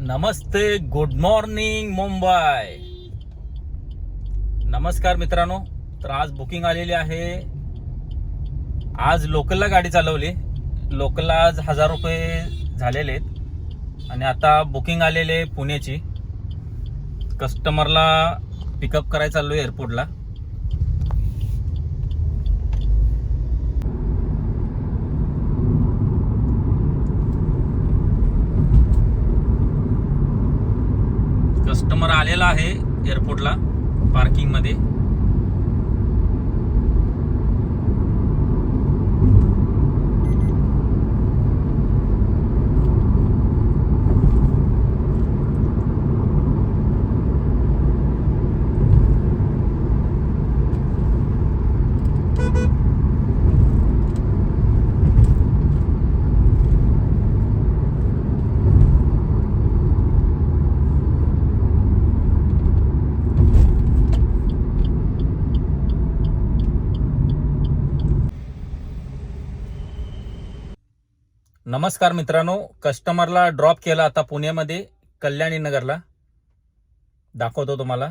नमस्ते good morning Mumbai. नमस्कार मित्रांनो. तर आज बुकिंग आलेली आहे. आज लोकलला गाडी चालवली. लोकलला आज हजार रुपये झालेले आहेत. आणि आता बुकिंग आलेले आहे पुण्याची कस्टमरला पिकअप करायला चाललो एअरपोर्टला कस्टमर आलेला आहे एअरपोर्टला पार्किंग नमस्कार मित्रांनो कस्टमरला ड्रॉप केला आता पुण्यामध्ये कल्याणी नगरला दाखवतो तुम्हाला.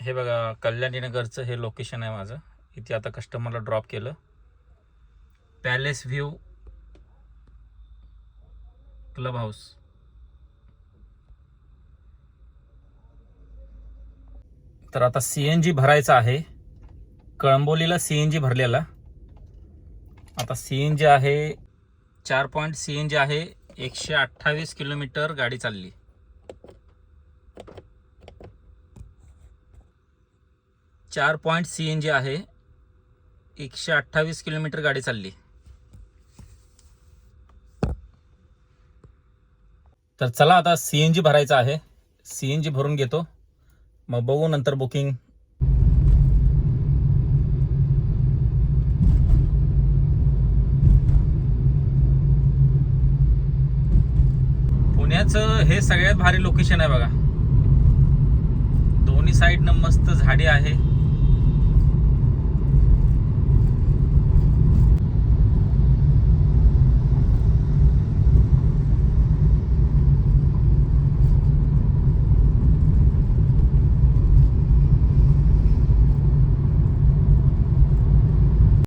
हे बघा कल्याणी नगरचं हे लोकेशन आहे माझं. इथे आता कस्टमरला ड्रॉप केलं. पॅलेस व्ह्यू क्लब हाऊस तर आता सी एन जी भरायचं आहे. कळंबोलीला सी एन जी भरलेला. आता सी एन जी आहे चार पॉईंट सी एन जी आहे. एकशे अठ्ठावीस किलोमीटर गाडी चालली. चार पॉईंट सी एन जी आहे. एकशे अठ्ठावीस किलोमीटर गाडी चालली. तर चला आता सी एन जी भरायचं आहे. सी एन जी भरून घेतो. मग बघू नंतर बुकिंग पुण्याचं हे सगळ्यात भारी लोकेशन आहे बघा. दोन्ही साईडनं मस्त झाडी आहे.